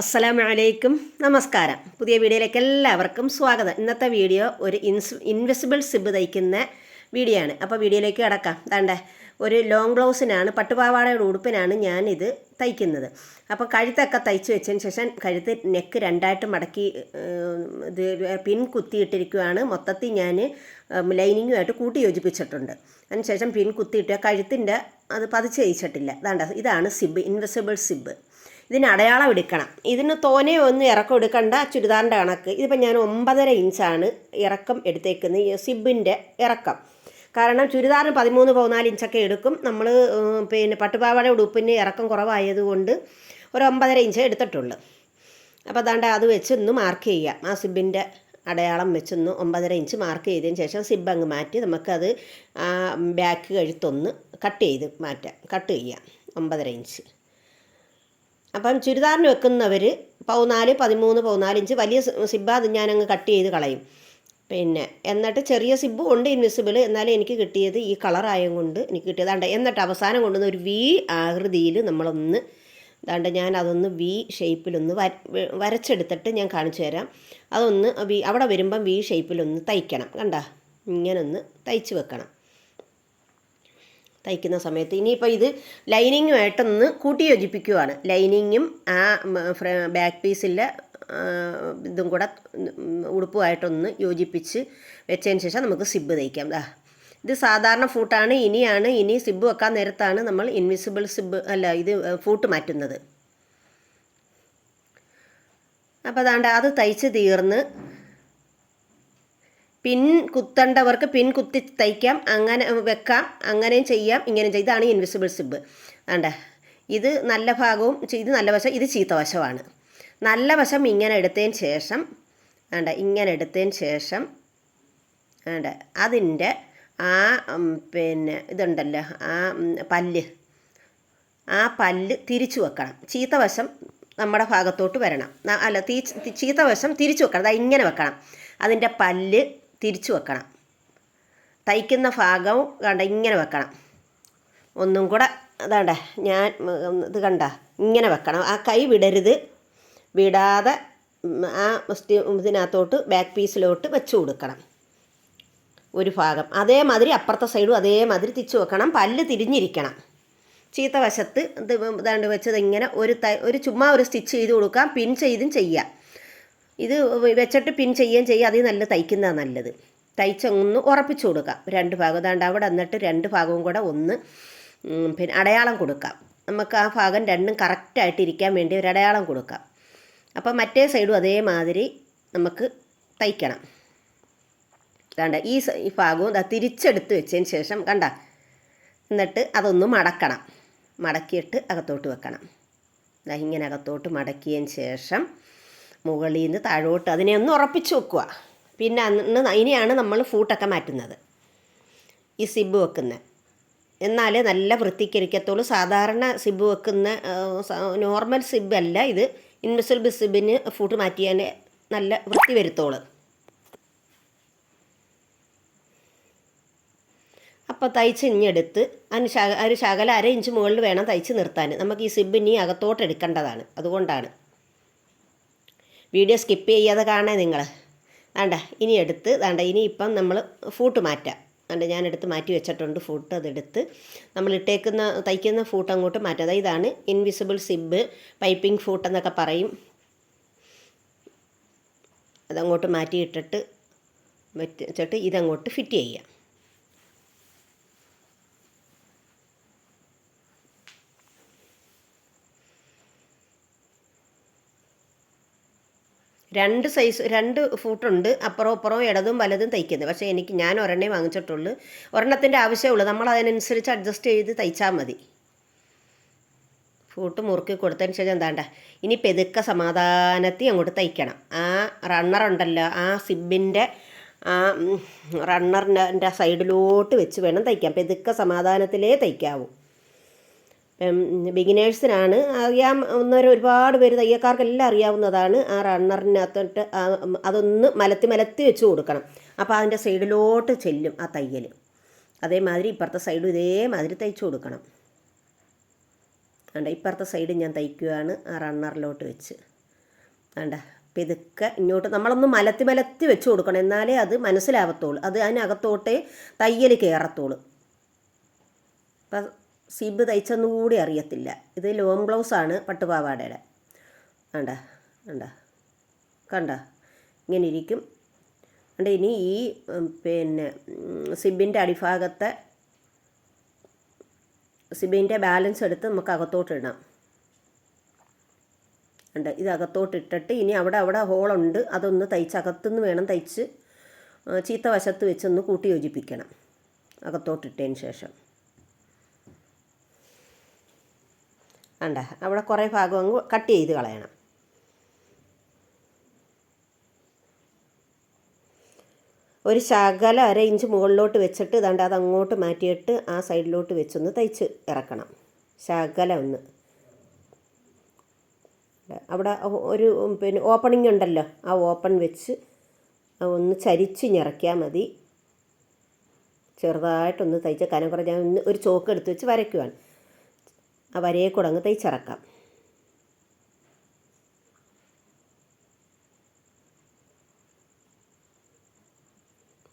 അസ്സലാമു അലൈക്കും നമസ്കാരം. പുതിയ വീഡിയോയിലേക്ക് എല്ലാവർക്കും സ്വാഗതം. ഇന്നത്തെ വീഡിയോ ഒരു ഇൻസ് ഇൻവിസിബിൾ സിബ് തയ്ക്കുന്ന വീഡിയോ ആണ് അപ്പോൾ വീഡിയോയിലേക്ക് കിടക്കാം. ദാണ്ടെ ഒരു ലോങ് ബ്ലൗസിനാണ് പട്ടുപാവാടയുടെ ഉടുപ്പിനാണ് ഞാനിത് തയ്ക്കുന്നത്. അപ്പോൾ കഴുത്തൊക്കെ തയ്ച്ചു വെച്ചതിന് ശേഷം കഴുത്ത് നെക്ക് രണ്ടായിട്ട് മടക്കി ഇത് പിൻ കുത്തിയിട്ടിരിക്കുകയാണ് മൊത്തത്തിൽ ഞാൻ ലൈനിങ്ങുമായിട്ട് കൂട്ടി യോജിപ്പിച്ചിട്ടുണ്ട്. അതിനുശേഷം പിൻ കുത്തിയിട്ട് കഴുത്തിന്റെ അത് പതിച്ച് തയ്ച്ചിട്ടില്ല. വേണ്ട ഇതാണ് സിബ് ഇൻവിസിബിൾ സിബ്. ഇതിന് അടയാളം എടുക്കണം. ഇതിന് തോനെ ഒന്നും ഇറക്കം എടുക്കണ്ട ചുരിദാറിന്റെ കണക്ക്. ഇതിപ്പോൾ ഞാൻ ഒമ്പതര ഇഞ്ചാണ് ഇറക്കം എടുത്തേക്കുന്നത് സിബിന്റെ ഇറക്കം. കാരണം ചുരിദാറിന് പതിമൂന്ന് പതിനാല് ഇഞ്ചൊക്കെ എടുക്കും. നമ്മൾ പിന്നെ പട്ടുപാവാട ഉടുപ്പിന് ഇറക്കം കുറവായതുകൊണ്ട് ഒരു ഒമ്പതര ഇഞ്ച് എടുത്തിട്ടുള്ളൂ. അപ്പോൾ അതാണ്ട് അത് വെച്ച് ഒന്ന് മാർക്ക് ചെയ്യാം. ആ സിബിന്റെ അടയാളം വെച്ചൊന്ന് ഒമ്പതര ഇഞ്ച് മാർക്ക് ചെയ്തതിന് ശേഷം സിബ് അങ്ങ് മാറ്റി നമുക്കത് ബാക്ക് കഴുത്തൊന്ന് കട്ട് ചെയ്ത് മാറ്റാം. കട്ട് ചെയ്യാം. ഒമ്പതര ഇഞ്ച്. അപ്പം ചുരിദാറിന് വെക്കുന്നവർ പതിനാല് പതിമൂന്ന് പതിനാല് ഇഞ്ച് വലിയ സിബ്ബ് അത് ഞാനങ്ങ് കട്ട് ചെയ്ത് കളയും. പിന്നെ എന്നിട്ട് ചെറിയ സിബ്ബും ഉണ്ട് ഇൻവിസിബിൾ എന്നാലും എനിക്ക് കിട്ടിയത് ഈ കളറായം കൊണ്ട് എനിക്ക് കിട്ടിയതാണ്ട് എന്നിട്ട് അവസാനം കൊണ്ടുവന്ന ഒരു വി ആകൃതിയിൽ നമ്മളൊന്ന് അതാണ്ട് ഞാൻ അതൊന്ന് വി ഷേപ്പിലൊന്ന് വര വരച്ചെടുത്തിട്ട് ഞാൻ കാണിച്ചു തരാം. അതൊന്ന് വി അവിടെ വരുമ്പം വി ഷേപ്പിലൊന്ന് തയ്ക്കണം. കണ്ട? ഇങ്ങനൊന്ന് തയ്ച്ച് വെക്കണം. തയ്ക്കുന്ന സമയത്ത്. ഇനിയിപ്പോൾ ഇത് ലൈനിങ്ങുമായിട്ടൊന്ന് കൂട്ടി യോജിപ്പിക്കുവാണ് ലൈനിങ്ങും ആ ബാക്ക് പീസിലെ ഇതും കൂടെ ഉടുപ്പുമായിട്ടൊന്ന് യോജിപ്പിച്ച് വെച്ചതിന് ശേഷം നമുക്ക് സിബ് തയ്ക്കാം. ദാ ഇത് സാധാരണ ഫൂട്ടാണ്. ഇനിയാണ് ഇനി സിബ് വെക്കാൻ നേരത്താണ് നമ്മൾ ഇൻവിസിബിൾ സിബ് അല്ല ഇത് ഫൂട്ട് മാറ്റുന്നത്. അപ്പോൾ അതാണ്ട് അത് തയ്ച്ച് തീർന്ന് പിൻ കുത്തേണ്ടവർക്ക് പിൻ കുത്തി തയ്ക്കാം അങ്ങനെ വെക്കാം അങ്ങനെയും ചെയ്യാം ഇങ്ങനെയും ചെയ്യാം. ഇതാണ് ഇൻവിസിബിൾ സിബ് വേണ്ട ഇത് നല്ല ഭാഗവും ഇത് നല്ല വശം ഇത് ചീത്ത വശമാണ്. നല്ല വശം ഇങ്ങനെ എടുത്തതിന് ശേഷം വേണ്ട ഇങ്ങനെ എടുത്തതിന് ശേഷം വേണ്ട അതിന്റെ ആ പിന്നെ ഇതുണ്ടല്ലോ ആ പല്ല്. ആ പല്ല് തിരിച്ചു വെക്കണം. ചീത്ത വശം നമ്മുടെ ഭാഗത്തോട്ട് വരണം. അല്ല തീ ചീത്ത വശം തിരിച്ചു വെക്കണം. അതാ ഇങ്ങനെ വെക്കണം. അതിന്റെ പല്ല് തിരിച്ചു വെക്കണം. തയ്ക്കുന്ന ഭാഗവും കണ്ട ഇങ്ങനെ വെക്കണം. ഒന്നും കൂടെ അതാണ്ട ഞാൻ ഇത് കണ്ട ഇങ്ങനെ വെക്കണം. ആ കൈ വിടരുത്. വിടാതെ ആ ഇതിനകത്തോട്ട് ബാക്ക് പീസിലോട്ട് വെച്ച് കൊടുക്കണം. ഒരു ഭാഗം. അതേമാതിരി അപ്പുറത്തെ സൈഡും അതേമാതിരി തിരിച്ചു വെക്കണം. പല്ല് തിരിഞ്ഞിരിക്കണം. ചീത്ത വശത്ത് ഇത് ഇതാണ്ട് വെച്ചത് ഇങ്ങനെ ഒരു ഒരു ചുമ്മാ ഒരു സ്റ്റിച്ച് ചെയ്ത് കൊടുക്കാം. പിൻ ചെയ്തും ചെയ്യാം. ഇത് വെച്ചിട്ട് പിൻ ചെയ്യുകയും ചെയ്യുക. അതിൽ നല്ല തയ്ക്കുന്നതാണ് നല്ലത്. തയ്ച്ചൊന്ന് ഉറപ്പിച്ചു കൊടുക്കാം രണ്ട് ഭാഗം. അതാണ്ട് അവിടെ എന്നിട്ട് രണ്ട് ഭാഗവും കൂടെ ഒന്ന് പിന്നെ അടയാളം കൊടുക്കാം നമുക്ക് ആ ഭാഗം രണ്ടും കറക്റ്റായിട്ട് ഇരിക്കാൻ വേണ്ടി ഒരു അടയാളം കൊടുക്കാം അപ്പോൾ മറ്റേ സൈഡും അതേമാതിരി നമുക്ക് തയ്ക്കണം. കണ്ട ഈ ഭാഗവും തിരിച്ചെടുത്ത് വെച്ചതിന് ശേഷം കണ്ട എന്നിട്ട് അതൊന്ന് മടക്കണം. മടക്കിയിട്ട് അകത്തോട്ട് വെക്കണം. ഇങ്ങനെ അകത്തോട്ട് മടക്കിയതിന് ശേഷം മുകളിൽ നിന്ന് താഴോട്ട് അതിനെ ഒന്ന് ഉറപ്പിച്ച് വെക്കുക. പിന്നെ അന്ന് അതിനെയാണ് നമ്മൾ ഫൂട്ടൊക്കെ മാറ്റുന്നത്. ഈ സിബ് വെക്കുന്നത് എന്നാലേ നല്ല വൃത്തിക്കരിക്കത്തുള്ളൂ. സാധാരണ സിബ് വെക്കുന്ന നോർമൽ സിബ് അല്ല ഇത്. ഇൻവിസിബിൾ സിബിന് ഫൂട്ട് മാറ്റിയാൽ നല്ല വൃത്തി വരുത്തോളൂ അപ്പോൾ തയ്ച്ച് ഇഞ്ഞെടുത്ത് അതിന് ശക ഒരു ശകല അര ഇഞ്ച് മുകളിൽ വേണം തയ്ച്ച് നിർത്താൻ. നമുക്ക് ഈ സിബ് ഇനി അകത്തോട്ട് എടുക്കേണ്ടതാണ്. അതുകൊണ്ടാണ്. വീഡിയോ സ്കിപ്പ് ചെയ്യാതെ കാണേ നിങ്ങൾ വേണ്ട ഇനി എടുത്ത് വേണ്ട ഇനി ഇപ്പം നമ്മൾ ഫൂട്ട് മാറ്റാം. വേണ്ട ഞാൻ എടുത്ത് മാറ്റി വെച്ചിട്ടുണ്ട് ഫൂട്ട് അതെടുത്ത്. നമ്മൾ ഇട്ടേക്കുന്ന തയ്ക്കുന്ന ഫൂട്ട് അങ്ങോട്ട് മാറ്റാം. അതായത് ഇതാണ് ഇൻവിസിബിൾ സിബ് പൈപ്പിംഗ് ഫൂട്ട് എന്നൊക്കെ പറയും. അതങ്ങോട്ട് മാറ്റിയിട്ടിട്ട് വെച്ചിട്ട് ഇതങ്ങോട്ട് ഫിറ്റ് ചെയ്യാം. രണ്ട് സൈസ് രണ്ട് ഫൂട്ടുണ്ട് അപ്പുറവും അപ്പുറവും ഇടതും വലതും തയ്ക്കുന്നത്. പക്ഷേ എനിക്ക് ഞാൻ ഒരെണ്ണേ വാങ്ങിച്ചിട്ടുള്ളൂ. ഒരെണ്ണത്തിന്റെ ആവശ്യമുള്ളൂ. നമ്മൾ അതിനനുസരിച്ച് അഡ്ജസ്റ്റ് ചെയ്ത് തയ്ച്ചാൽ മതി. ഫൂട്ട് മുറുക്കി കൊടുത്തതിന് ശേഷം എന്താണ്ട? ഇനി പെതുക്കെ സമാധാനത്തിൽ അങ്ങോട്ട് തയ്ക്കണം. ആ റണ്ണർ ഉണ്ടല്ലോ. ആ സിബിന്റെ ആ റണ്ണറിന്റെ സൈഡിലോട്ട് വെച്ച് വേണം തയ്ക്കാൻ. പെതുക്കെ സമാധാനത്തിലേ തയ്ക്കാവൂ. ബിഗിനേഴ്സിനാണ് അറിയാം ഒന്നൊരു ഒരുപാട് പേര് തയ്യക്കാർക്കെല്ലാം അറിയാവുന്നതാണ് ആ റണ്ണറിനകത്തോട്ട് അതൊന്ന് മലത്തി മലത്തി വെച്ച് കൊടുക്കണം. അപ്പോൾ അതിന്റെ സൈഡിലോട്ട് ചെല്ലും ആ തയ്യൽ അതേമാതിരി ഇപ്പുറത്തെ സൈഡും ഇതേമാതിരി തയ്ച്ചു കൊടുക്കണം. വേണ്ട ഇപ്പുറത്തെ സൈഡ് ഞാൻ തയ്ക്കുകയാണ് ആ റണ്ണറിലോട്ട് വെച്ച്. വേണ്ട ഇതൊക്കെ ഇങ്ങോട്ട് നമ്മളൊന്ന് മലത്തി മലത്തി വെച്ച് കൊടുക്കണം. എന്നാലേ അത് മനസ്സിലാവത്തുള്ളൂ. അത് അതിനകത്തോട്ടേ തയ്യൽ കയറത്തുള്ളൂ അപ്പം സിബ് തയ്ച്ചെന്നുകൂടി അറിയത്തില്ല. ഇത് ലോങ് ബ്ലൗസാണ് പട്ടുപാവാടയുടെ. വേണ്ട വേണ്ട കണ്ട ഇങ്ങനെ ഇരിക്കും കണ്ട ഇനി ഈ പിന്നെ സിബിന്റെ അടിഭാഗത്തെ സിബിന്റെ ബാലൻസ് എടുത്ത് നമുക്ക് അകത്തോട്ട് ഇടാം ഉണ്ട് ഇത് അകത്തോട്ട് ഇട്ടിട്ട് ഇനി അവിടെ അവിടെ ഹോളുണ്ട്. അതൊന്ന് തയ്ച്ച് അകത്തുനിന്ന് വേണം തയ്ച്ച് ചീത്ത വശത്ത് വെച്ചൊന്ന് കൂട്ടി യോജിപ്പിക്കണം. അകത്തോട്ടിട്ടതിന് ശേഷം. വേണ്ട അവിടെ കുറേ ഭാഗം അങ്ങ് കട്ട് ചെയ്ത് കളയണം. ഒരു ശകല അര ഇഞ്ച് മുകളിലോട്ട് വെച്ചിട്ട് ഇതാണ്ട് അത് അങ്ങോട്ട് മാറ്റിയിട്ട് ആ സൈഡിലോട്ട് വെച്ചൊന്ന് തയ്ച്ച് ഇറക്കണം. ശകല ഒന്ന്. അവിടെ ഒരു പിന്നെ ഓപ്പണിംഗ് ഉണ്ടല്ലോ ആ ഓപ്പൺ വെച്ച് ഒന്ന് ചരിച്ച് ഞെറക്കിയാൽ മതി. ചെറുതായിട്ടൊന്ന് തയ്ച്ച കനം കുറഞ്ഞ ഒരു ചോക്ക് എടുത്ത് വെച്ച് വരയ്ക്കുവാണ്. ആ വരയെ കുടങ്ങ് തയ്ച്ചിറക്കാം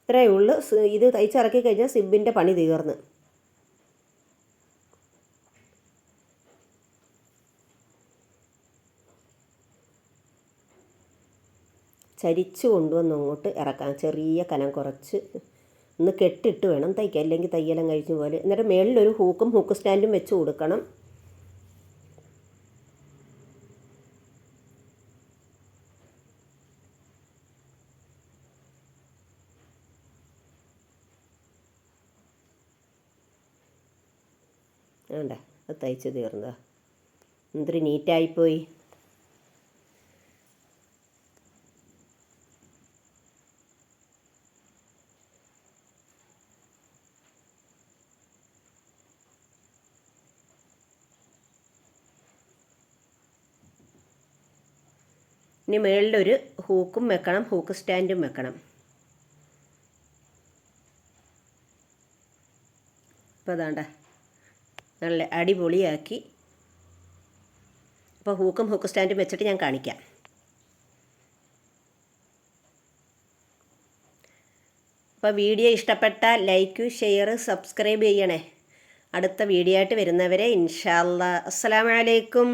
ഇത്രയേ ഉള്ളൂ. ഇത് തയ്ച്ചിറക്കി കഴിഞ്ഞാൽ സിബിന്റെ പണി തീർന്ന്. ചരിച്ച് കൊണ്ടുവന്ന് അങ്ങോട്ട് ഇറക്കാം. ചെറിയ കനം കുറച്ച് ഒന്ന് കെട്ടിട്ട് വേണം തയ്ക്കാൻ. അല്ലെങ്കിൽ തയ്യലം കഴിച്ച പോലെ. എന്നിട്ട് മേളിലൊരു ഹൂക്കും ഹൂക്ക് സ്റ്റാൻഡും വെച്ച് കൊടുക്കണം. വേണ്ട അത് തയ്ച്ച് തീർന്നതാ. എന്തൊരു നീറ്റായിപ്പോയി. ഇനി മുകളിലൊരു ഹൂക്കും വെക്കണം ഹൂക്ക് സ്റ്റാൻഡും വെക്കണം. അപ്പോൾ അതാണ്ട നല്ല അടിപൊളിയാക്കി. അപ്പോൾ ഹൂക്കും ഹൂക്ക് സ്റ്റാൻഡും വെച്ചിട്ട് ഞാൻ കാണിക്കാം. അപ്പോൾ വീഡിയോ ഇഷ്ടപ്പെട്ട ലൈക്ക് ഷെയർ സബ്സ്ക്രൈബ് ചെയ്യണേ. അടുത്ത വീഡിയോ ആയിട്ട് വരുന്നവരെ ഇൻഷാല്ല അസ്സലാമലൈക്കും